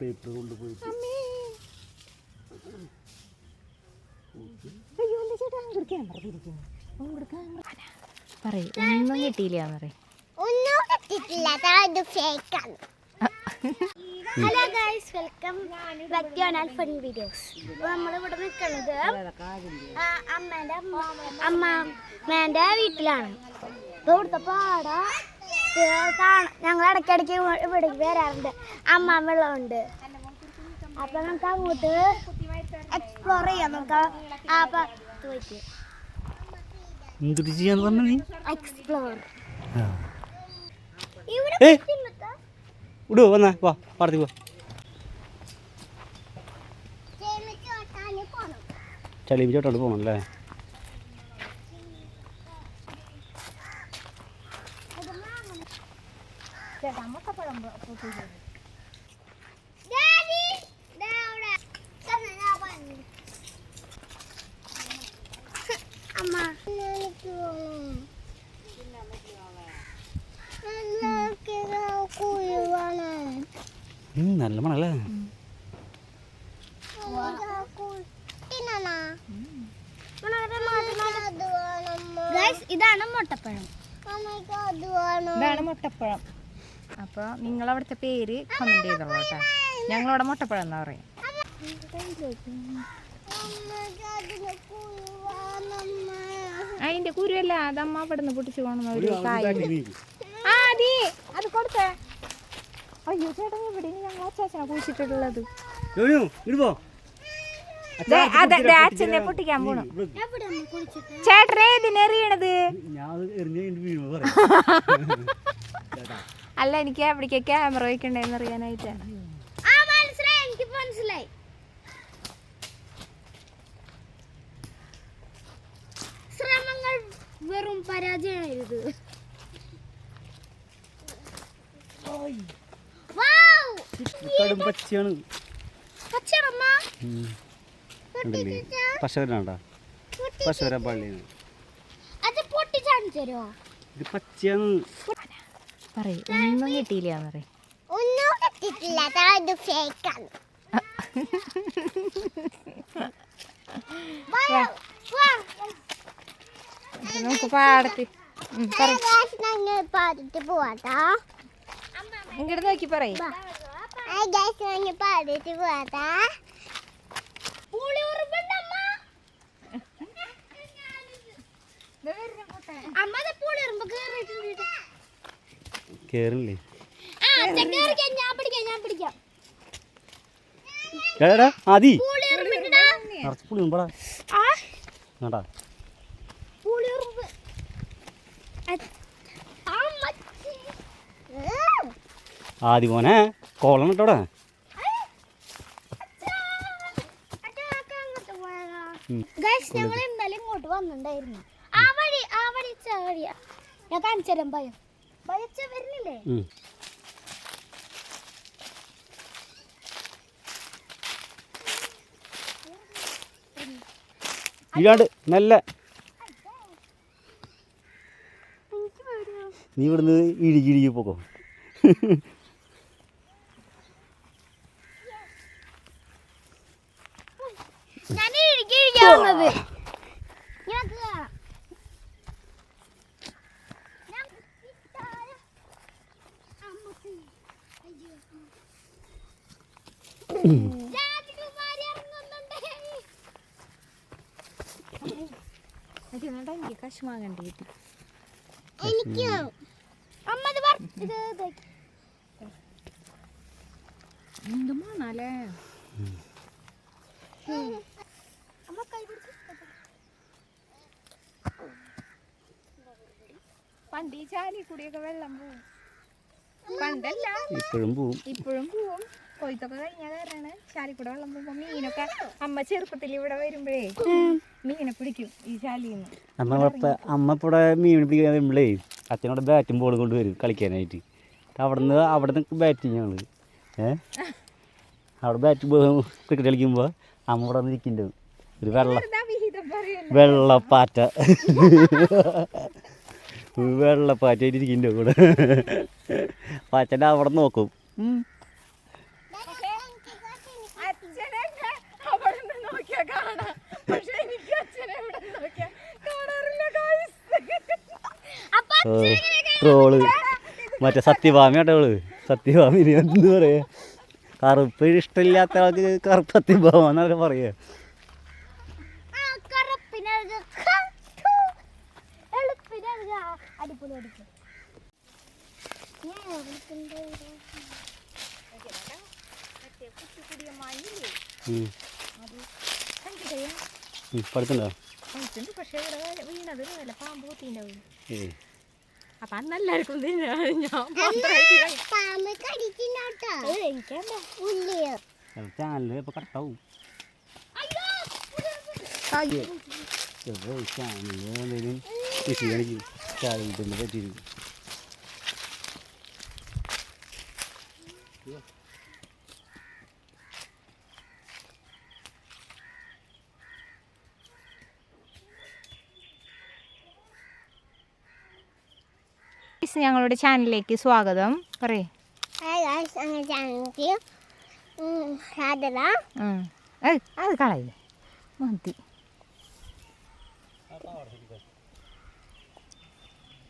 Paper കൊണ്ടുപോയിട്ട് അമ്മേ. അയ്യോ എന്റെ ചേട്ടാ അങ്ങോട്ട് ക്യാമറ തിരിക്കുന്നു അങ്ങോട്ട് ക്യാമറ. പറയ് ഒന്നും കിട്ടിയില്ല പറയും. ഒന്നും കിട്ടിയിട്ടില്ല അത് ഫേക്കാണ് hello guys welcome back to Anal fun videos അപ്പോൾ നമ്മളിവിടെ നിൽക്കുന്നത് അമ്മേന്റെ അമ്മേന്റെ വീട്ടിലാണ്. അപ്പോൾ ഇവിടുത്തെ പാട. ഞങ്ങൾ ഇടയ്ക്കിടയ്ക്ക് ഇവിടേക്ക് വരാറുണ്ട്. അമ്മ വെള്ളമുണ്ട് അപ്പൊ നമുക്ക് അങ്ങോട്ട് എക്സ്പ്ലോർ ചെയ്യാം. നമുക്ക് പോയിട്ട്. എന്തൊരു ചെയ്യാന്ന് പറഞ്ഞു നീ? എക്സ്പ്ലോർ. ഇവിടെ വന്നാ വാ പാടത്തി പോ ചേമിച്ചോട്ടാന് പോണം. ചളി ചോട്ടോട്ട് പോകണം അല്ലേ ചേട്ടാ മുട്ടപ്പഴം ഡാഡി ദാ അവിടെ തന്നെ ഞാൻ പറഞ്ഞു അമ്മ എനിക്ക് വേണം. എനിക്ക് കുഴി വേണം. ഉം, നല്ല മണല്ലേ? ഇതാണ് മുട്ടപ്പഴം. ഇതാണ് മുട്ടപ്പഴം. അപ്പോൾ നിങ്ങളവിടുത്തെ പേര് കമന്റ് ചെയ്തോളൂ കേട്ടോ. ഞങ്ങളവിടെ മുട്ടപ്പഴം എന്നാ പറയും. അതിന്റെ കുരുവല്ല അതമ്മ അവിടെ നിന്ന് പൊട്ടിച്ചു കൊണ്ടുവന്ന ഒരു കായ ആ അതെ. അത് കൊടുത്തേ. അയ്യോ ചേട്ടാ ഇവിടെ ഞങ്ങൾ അച്ചാച്ചനെ കുഴിച്ചിട്ടുള്ളത് അച്ഛനെ പൊട്ടിക്കാൻ പോണു. കുളിച്ചിട്ട് ചേട്ടനെ ഇതിനെറിയണത് ഞാൻ എറിഞ്ഞ വീഴുമ്പോ പറയാം അല്ല എനിക്ക് എവിടേക്ക് ക്യാമറ വയ്ക്കണ്ടേന്ന് അറിയാനായിട്ടാണ് ആ മനസ്സിലായി എനിക്ക് മനസ്സിലായി. ശ്രമങ്ങൾ വെറും പരാജയമായിരുന്നു! കടും പച്ചയാണ്. അത് പൊട്ടിച്ചാണ് തരുമോ ഇത് പച്ചയാണ്. പറയും ഒന്നും കിട്ടിയില്ല പറയും ഒന്നും കിട്ടിയിട്ടില്ല. അത് ഫേക്കാണ് നമുക്ക് പാടത്തി പറയും. ഞങ്ങൾ പാടിട്ട് പോവാട്ടാ ഇങ്ങോട്ട് നോക്കി പറയും പാടിട്ട് പോവാട്ടാ അമ്മ കേറില്ലേ? എടാ ആദി. നിറച്ച് പുളി ഉണ്ടോടാ. ആദി മോനെ കോളം. Guys, ഞങ്ങൾ ഇന്നലെ ഇങ്ങോട്ട് വന്നിട്ടുണ്ടായിരുന്നു. ആ വഴി ആ വഴി ഞാൻ കാണിച്ചു തരാം ഭയം ഭയച്ച വരുന്നില്ലേ. ഇല്ലാണ്ട് നല്ല നീ ഇവിടുന്ന് ഇഴുകി ഇഴുകി പോക്കോ. ഞാൻ ഇഴുകി ഇഴുകിയാ വന്നത് ഞാൻ കേറാം. ഞാൻ ഇട്ടാൽ അമ്മച്ചി. അയ്യോ. രാജകുമാരി ഇറങ്ങുന്നുണ്ട്. എനിക്ക് കശ്മാകണ്ടി കിട്ടി എനിക്ക് അമ്മ ഇത് പറ- ഇത് അമ്മ കൈ പിടിച്ച് പണ്ട് ഈ ചാലി കൂടിയൊക്കെ വെള്ളം പോവും. പണ്ടല്ല. ഇപ്പോഴും പോവും. ഇപ്പോഴും പോവും. കൊയ്ത്തൊക്കെ കഴിഞ്ഞാൽ കാരണമാണ് ചാലി കൂടെ വെള്ളം പോകുമ്പോ മീനൊക്കെ അമ്മ ചെറുപ്പത്തിൽ ഇവിടെ വരുമ്പോഴേ മീനെ പിടിക്കും ഈ ശാലിന്ന്. അമ്മ ഇവിടെ മീൻ പിടിക്കാൻ വരുമ്പോഴേ അച്ഛനോട് ബാറ്റും ബോൾ കൊണ്ട് വരും കളിക്കാനായിട്ട്. അവിടെ നിന്ന് അവിടെ നിന്ന് ബാറ്റിങ് ഞങ്ങൾ ഏഹ് അവിടെ ബാറ്റ് ക്രിക്കറ്റ് കളിക്കുമ്പോൾ അമ്മ ഇവിടെ നിൽക്കുന്നുണ്ട് ഇരിക്കുന്നുണ്ട് ഒരു വെള്ള വെള്ളപ്പാറ്റ. വെള്ളപ്പാറ്റ വെള്ളപ്പാറ്റായിട്ട് ഇരിക്കുന്നുണ്ട് കൂടെ പാറ്റന്റെ അവിടെ നോക്കും. ട്രോൾ. മറ്റേ സത്യഭാമി കേട്ടോ അവൾ. സത്യഭാമി ഇനി എന്ത് പറയാ? കറുപ്പ് ഇഷ്ടമില്ലാത്ത ആൾക്ക് കറുപ്പ് സത്യഭാമ എന്നൊക്കെ പറയാ. ആ കറുപ്പിനഴക എളുപ്പിനഴക അടിപൊളി അടിക്കും. ഞാൻ എവിടുത്തെ ഉം. ഉം, പഠിത്തണ്ടോ പക്ഷേ വീണത് പാമ്പ് കുത്തിണ്ടാവും അപ്പൊ എനിക്കല്ല ഉള്ളിയോ? ചാനൽ ഇപ്പോൾ കട്ടാവും. അയ്യോ. ചാനൽ എന്തെങ്കിലും കൃഷി കാണിക്കും ചാനലിനെ പറ്റിയിരിക്കും Guys, ഞങ്ങളുടെ ചാനലിലേക്ക് സ്വാഗതം. പറയേ. ഹായ് ഗായ്സ് അങ്ങനെ ചാനലിലേക്ക്. സാധന അത് കളയില്ല? മതി.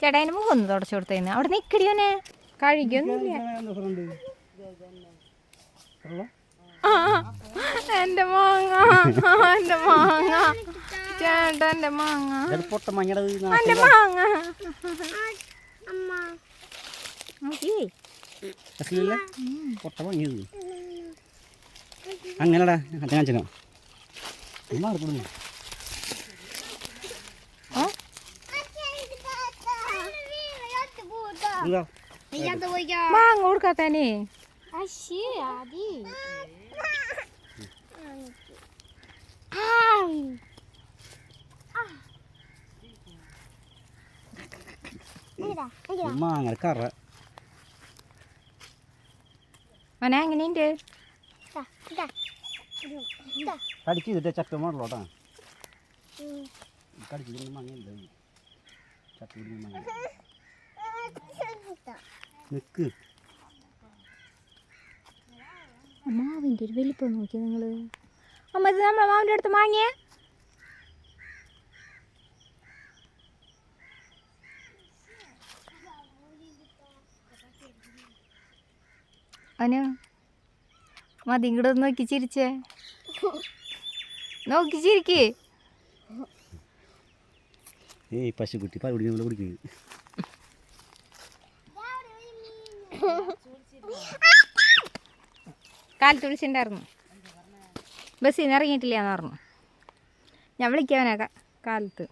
ചേട്ടാ അതിന് മുഖം ഒന്ന് തുടച്ചു കൊടുത്തേന്ന് അവിടെ നിക്കടിയോനെ കഴുകിയൊന്നുമില്ല. എന്റെ മാങ്ങ എന്റെ മാങ്ങ. ചേട്ടാ എന്റെ മാങ്ങ. എന്റെ മാങ്ങ. അമ്മ നോക്കിയേ രസമില്ല പൊട്ട വാങ്ങിയത് അങ്ങനടാ അച്ഛൻ അച്ഛനോ മാറിക്കൊടുന്നു ആ മാങ്ങ കൊടുക്കാത്തന്നെ അശ്ശി ആദി മാങ്ങ കറ. മോനെ എങ്ങനെയുണ്ട്? കടിച്ച് ചെയ്തിട്ട് ചക്ക മോഡലോട്ടാ. കടിച്ചിട്ട് മാങ്ങ ഇല്ല ചക്ക മാങ്ങ നിക്ക്. മാവിന്റെ ഒരു വലിപ്പം നോക്കി നിങ്ങൾ അമ്മ ഇത് നമ്മളെ മാവിന്റെ അടുത്ത് വാങ്ങിയേ അവന് മതി ഇങ്ങോട്ട് നോക്കി ചിരിച്ചേ. നോക്കി ചിരിക്കേ. ഏയ് പശുക്കുട്ടി പാൽ നമ്മൾ കുടിക്കുക കാലത്ത് വിളിച്ചിട്ടുണ്ടായിരുന്നു ബസ്സിൽ നിന്ന് ഇറങ്ങിയിട്ടില്ല എന്ന് പറഞ്ഞു. ഞാൻ വിളിക്കാവനാ കാ- കാലത്ത്.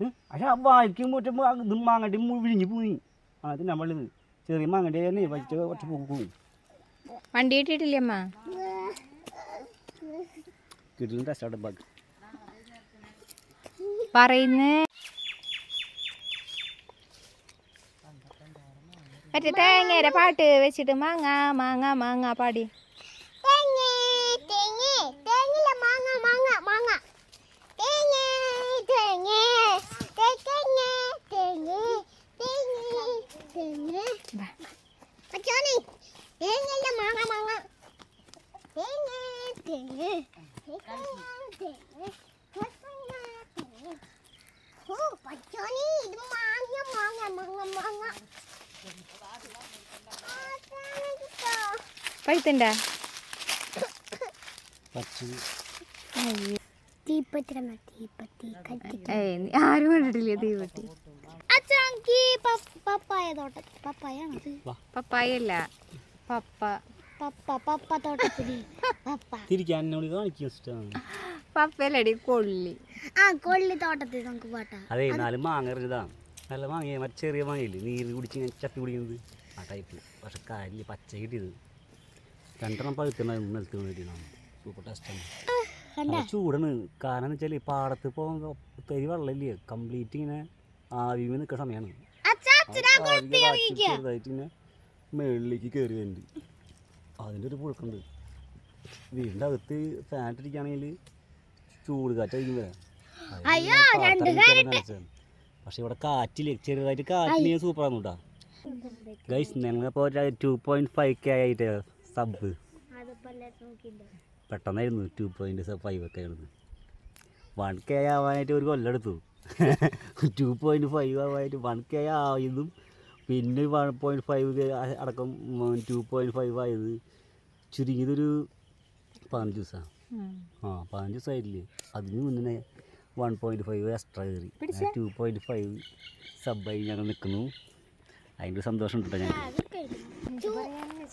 പക്ഷെ ആ വായിക്കും പറ്റുമ്പോൾ ഇത് മാങ്ങട്ടി വിഴിഞ്ഞ് പോയി. ആ തിന്നാൻ ചെറിയ മങ്ങടി തന്നെ പച്ച കുറച്ച് പോകും. വണ്ടി കിട്ടിയിട്ടില്ലേ അമ്മ? കിട്ടില്ല ടെസ്റ്റ് ബാക്കി? പറയുന്നേ. മറ്റേ തേങ്ങയുടെ പാട്ട് വെച്ചിട്ട് മാങ്ങ മാങ്ങ മാങ്ങ പാടി. പച്ചോനി ഇത് മാങ്ങ മാങ്ങ മാങ്ങ മാങ്ങ പഴുത്തുണ്ടാ? ആരും കണ്ടിട്ടില്ല തീവട്ടി അച്ഛനക്ക് പപ്പായ തോട്ട പപ്പായാണോ പപ്പായ അല്ല പപ്പ. പപ്പ പപ്പ തോട്ടത്തിൽ. പപ്പ. തിരിക്കാൻ എന്നോട് കാണിക്കും ഇഷ്ടമാണ്. പപ്പയല്ലടി കൊള്ളി. ആ കൊള്ളി തോട്ടത്തിൽ നമുക്ക് പോട്ടാ. അതേ നാല് മാങ്ങ നല്ല മാങ്ങ മറ്റേ ചെറിയ മാങ്ങയില്ലേ നീര് കുടിച്ച് ഇങ്ങനെ ചപ്പി കുടിക്കുന്നത്. ആ ടൈപ്പ് പക്ഷെ കാര്യമില്ല പച്ച കിട്ടിയത്. രണ്ടെണ്ണം പഴുത്തുണ്ടായിരുന്നു നിലത്ത് വേണ്ടിയിട്ടാണ് സൂപ്പർ ടേസ്റ്റാണ് ചൂടാണ്. കാരണം എന്ന് വെച്ചാൽ പാടത്ത് പോകുമ്പോൾ തരി വെള്ളമില്ലേ? കംപ്ലീറ്റ് ഇങ്ങനെ ആവി നിൽക്കുന്ന സമയമാണ് അച്ഛാ ചെറുതായിട്ട് ഇങ്ങനെ മുകളിലേക്ക് കയറി വരുന്നുണ്ട് അതിന്റെ ഒരു പുഴുക്കുണ്ട്. വീടിന്റെ അകത്ത് ഫാൻ ഇട്ടിരിക്കുകയാണെങ്കിൽ ചൂട് കാറ്റായിരിക്കും അയ്യോ, രണ്ട് പക്ഷെ ഇവിടെ കാറ്റിൽ ചെറുതായിട്ട് കാറ്റിന് സൂപ്പറാണ് കേട്ടോ. ഗൈസ് ഞങ്ങളിപ്പോൾ ടു പോയിന്റ് ഫൈവ് കെ ആയിട്ട് സബ് പെട്ടെന്നായിരുന്നു ടു പോയിന്റ് ഫൈവ് ഒക്കെ ആയിരുന്നു വൺ കെ ആവാനായിട്ട് ഒരു കൊല്ലം എടുത്തു. ടു പോയിന്റ് ഫൈവ് ആവാനായിട്ട് വൺ കെ ആയതും പിന്നെ വൺ പോയിന്റ് ഫൈവ് അടക്കം ടു പോയിന്റ് ഫൈവ് ആയത്. ചുരുങ്ങിയതൊരു പതിനഞ്ച് ദിവസമാണ് ആ പതിനഞ്ച് സൈഡിൽ അതിന് മുന്നേ വൺ പോയിന്റ് ഫൈവ് എക്സ്ട്രാ കയറി. ടു പോയിന്റ് ഫൈവ് സബായി ഞങ്ങൾ നിൽക്കുന്നു. അതിന്റെ സന്തോഷം ഉണ്ട് ഞാൻ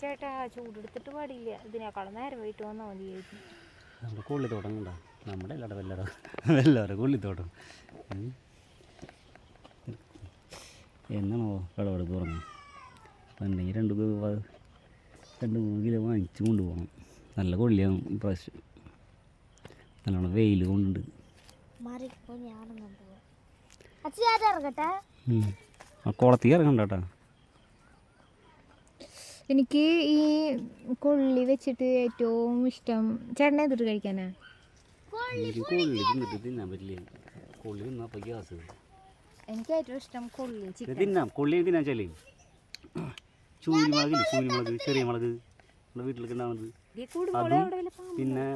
ചേട്ടാ ചൂടെടുത്തിട്ട് പാടില്ല. ഇതിനേക്കാളും നേരം പോയിട്ട് വന്നാൽ മതിയായിരുന്നു നമ്മുടെ കൊള്ളിത്തോട്ടം കണ്ട? നമ്മുടെ അല്ലാതെ വെല്ലറ വെല്ലറ കൊള്ളിത്തോട്ടം. എന്നാണോ വിളവെടുപ്പ് തുടങ്ങുന്നത് അപ്പം ഉണ്ടെങ്കിൽ രണ്ട് രണ്ട് മൂന്ന് കിലോ വാങ്ങിച്ച് കൊണ്ടുപോകണം. നല്ല കൊള്ളിയാണ് ഇപ്രാവശ്യം. നല്ലോണം വെയിൽ കൊണ്ടുണ്ട്. കുളത്തിൽ ഇറങ്ങണ്ട എനിക്ക് ഈ കൊള്ളി വെച്ചിട്ട് ഏറ്റവും ഇഷ്ടം ചേട്ടനെ എന്തിട്ട് കഴിക്കാനാ? എനിക്ക് ഏറ്റവും ഇഷ്ടം കൊള്ളി ചിക്കൻ. തിന്നാം. ചൂരിമുളക് ചെറിയ മുളക്. നമ്മുടെ വീട്ടിലൊക്കെ ഉണ്ടാവുന്നത്. പിന്നെ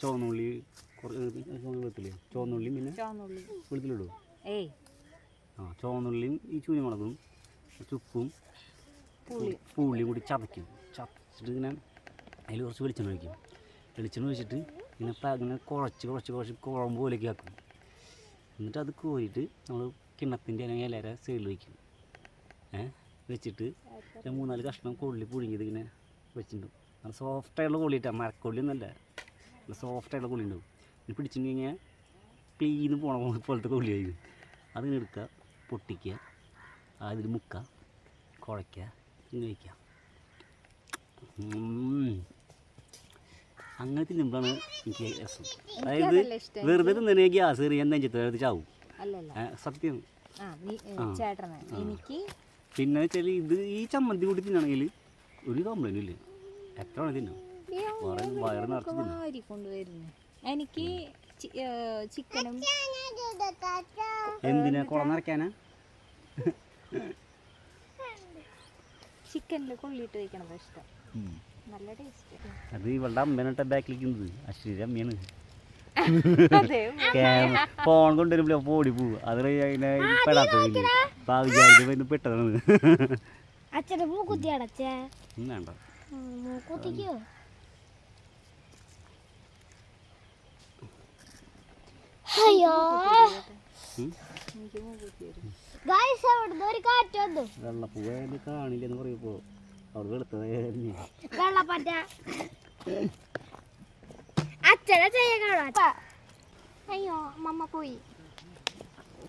ചുവന്നുള്ളി വെളുത്തില്ലേ ചുവന്നുള്ളിയും പിന്നെ വെളുത്തുള്ളിടും ആ ചുവന്നുള്ളിയും ഈ ചൂരിമുളകും ചുപ്പും പുള്ളിയും കൂടി ചതയ്ക്കും. ചതച്ചിട്ട് ഇങ്ങനെ അതിൽ കുറച്ച് വെളിച്ചെണ്ണ ഒഴിക്കും. വെളിച്ചെണ്ണ ഒഴിച്ചിട്ട് ഇങ്ങനെ ഇങ്ങനെ കുഴച്ച് കുഴച്ച് കുഴച്ച് കുഴമ്പ് പോലെയൊക്കെ ആക്കും. എന്നിട്ട് അത് കോരിയിട്ട് നമ്മൾ കിണ്ണത്തിന്റെ അല്ലെങ്കിൽ ഇലയുടെ സൈഡിൽ വയ്ക്കും ഏഹ് വെച്ചിട്ട് മൂന്നാൽ കഷ്ണം കൊള്ളി പുഴുങ്ങിയത് ഇങ്ങനെ വെച്ചിട്ടുണ്ടാവും. നല്ല സോഫ്റ്റായുള്ള കൊള്ളിയിട്ടാണ് മരക്കൊള്ളി നല്ല സോഫ്റ്റായിട്ടുള്ള കുളി ഉണ്ടാവും. ഇത് കഴിഞ്ഞാൽ ക്ലീന്ന് പോണ പോലത്തെ കൊള്ളിയായി അതിങ്ങനെ എടുക്കുക പൊട്ടിക്കുക അതിൽ മുക്കുക കുഴയ്ക്കുക ഇങ്ങനെ വയ്ക്കുക. അങ്ങനെ തിന്നുമ്പോഴാണ് എനിക്ക് രസം. അതായത്. വെറുതെ തിന്നണേ ഗ്യാസ് കയറി ഞാൻ നെഞ്ചത്ത് ചാവും. സത്യം. പിന്നെ വെച്ചാൽ ഇത് ഈ ചമ്മന്തി കൂടി തിന്നണമെങ്കിൽ ഒരു കംപ്ലൈന്റും ഇല്ല. എത്ര വേണം തിന്നാം. വാരി കൊണ്ടുവരുന്നു. എനിക്ക് ചിക്കനും എന്തിനാ കുളം നിറയ്ക്കാനാ ചിക്കനിൽ കൊള്ളിയിട്ട് വയ്ക്കണത് ഇഷ്ടം. നല്ല ടേസ്റ്റ്. അത് ഇവളുടെ അമ്മേനട്ട ബാക്കിലിരിക്കുന്നത്. അശ്വരി അമ്മയാണ്. ഫോൺ കൊണ്ടുവരുമ്പോൾ അപ്പോൾ ഓടി പോവും. അത് അതിനെ പെടാത്തതില്ല അപ്പം വിചാരിച്ചപ്പോൾ പെട്ടതാണ്. വേണ്ട. അയ്യോ. ഗായ്സ് അവിടുന്ന് ഒരു കാറ്റ് വന്നു. വെള്ളപ്പൂവ് അതിന് കാണില്ല എന്ന് പറയുമ്പോൾ അവിടെ വെളുത്തതായിരുന്നു വെള്ളപ്പറ്റ. അച്ഛനെ ചെയ്യാൻ അയ്യോ മമ്മ പോയി.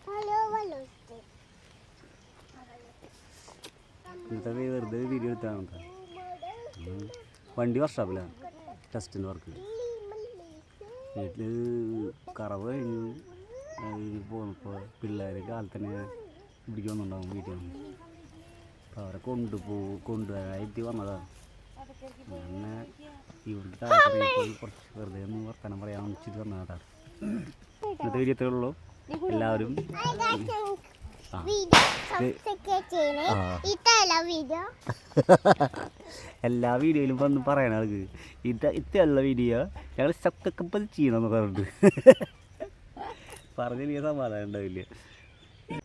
Hello hello. വേ- വെറുതെ വീഡിയോ കേട്ടോ. ഉം. വണ്ടി വർഷാപ്പിലാണ് ടെസ്റ്റിന്റെ വർക്ക് വീട്ടിൽ കറവ് കഴിഞ്ഞു അത് പോന്നപ്പോൾ പിള്ളേർ കാലത്തന്നെ ഇവിടേക്ക് വന്നിട്ടുണ്ടാവും വീട്ടിൽ നിന്ന് അപ്പോൾ അവരെ കൊണ്ടുപോകും കൊണ്ടുവരാനായിട്ട് വന്നതാണ് അങ്ങനെ ഇവിടുത്തെ താല്പര്യം കുറച്ച് വെറുതെ ഒന്ന് വർത്തമാനം പറയാൻ വെച്ചിട്ട് വന്നതാണ് എന്നിട്ട് വീഡിയോ ഉള്ളൂ. എല്ലാവരും എല്ലാ വീഡിയോയിലും വന്ന് പറയണ ആൾക്ക് ഇത് ഇത്തല്ല വീഡിയോ ഞങ്ങൾ സബ്സ്ക്രൈബ് ചെയ്യണമെന്ന് പറഞ്ഞിട്ട്. പറഞ്ഞില്ല സമാധാനം ഉണ്ടാവില്ല.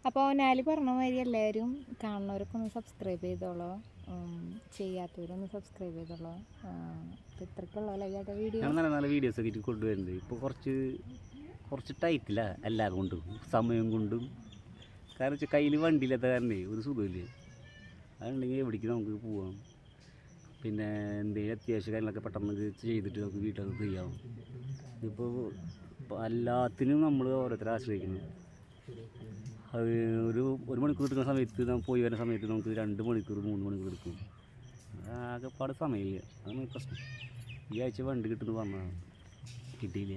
അപ്പോൾ നാല് പറഞ്ഞ മാതിരി എല്ലാവരും കാണുന്നവരൊക്കെ ഒന്ന് സബ്സ്ക്രൈബ് ചെയ്തോളോ. ചെയ്യാത്തവരൊന്ന് സബ്സ്ക്രൈബ് ചെയ്തോളോ. ഇത്രക്കുള്ള ഇത്രയ്ക്കുള്ള വീഡിയോ നല്ല നല്ല വീഡിയോസ് ഒക്കെ കൊണ്ടുവരുന്നുണ്ട്. കൊണ്ടുവരുന്നത് ഇപ്പോൾ കുറച്ച് കുറച്ച് ടൈറ്റില്ല എല്ലാം കൊണ്ടും. സമയം കൊണ്ടും. കാരണം വെച്ചാൽ കയ്യിൽ വണ്ടിയില്ലാത്ത കാരണേ ഒരു സുഖമില്ല. അതുണ്ടെങ്കിൽ എവിടേക്ക് നമുക്ക് പോവാം. പിന്നെ എന്തെങ്കിലും അത്യാവശ്യ കാര്യങ്ങളൊക്കെ പെട്ടെന്ന് ചെയ്തിട്ട് നമുക്ക് വീട്ടിൽ ഫ്രീ ആവും. ഇതിപ്പോൾ എല്ലാത്തിനും നമ്മൾ ഓരോരുത്തരെ ആശ്രയിക്കുന്നു. അത് ഒരു ഒരു മണിക്കൂർ എടുക്കുന്ന സമയത്ത് നമുക്ക് പോയി വരുന്ന സമയത്ത് നമുക്ക് രണ്ട് മണിക്കൂർ മൂന്ന് മണിക്കൂർ എടുക്കും. ആകെപ്പാട് സമയമില്ല. അതാണ് പ്രശ്നം. ഈ ആഴ്ച വണ്ടി കിട്ടുന്നു പറഞ്ഞതാണ് കിട്ടിയില്ല.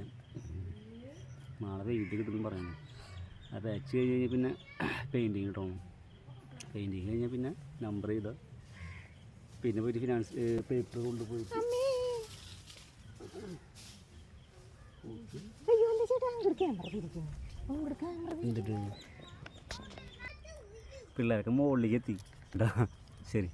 നാളെ വെയിറ്റ് കിട്ടുന്നു പറയുന്നു അപ്പോൾ അയച്ചു കഴിഞ്ഞ് കഴിഞ്ഞാൽ പിന്നെ പെയിന്റിങ് കിട്ടണം പെയിന്റിങ് കഴിഞ്ഞാൽ പിന്നെ നമ്പർ ചെയ്ത പിന്നെ പോയിട്ട് ഫിനാൻസ് പേപ്പർ കൊണ്ടുപോയി എന്നിട്ട് പിള്ളേരൊക്കെ മുകളിലേക്ക് എത്തി. ശരി.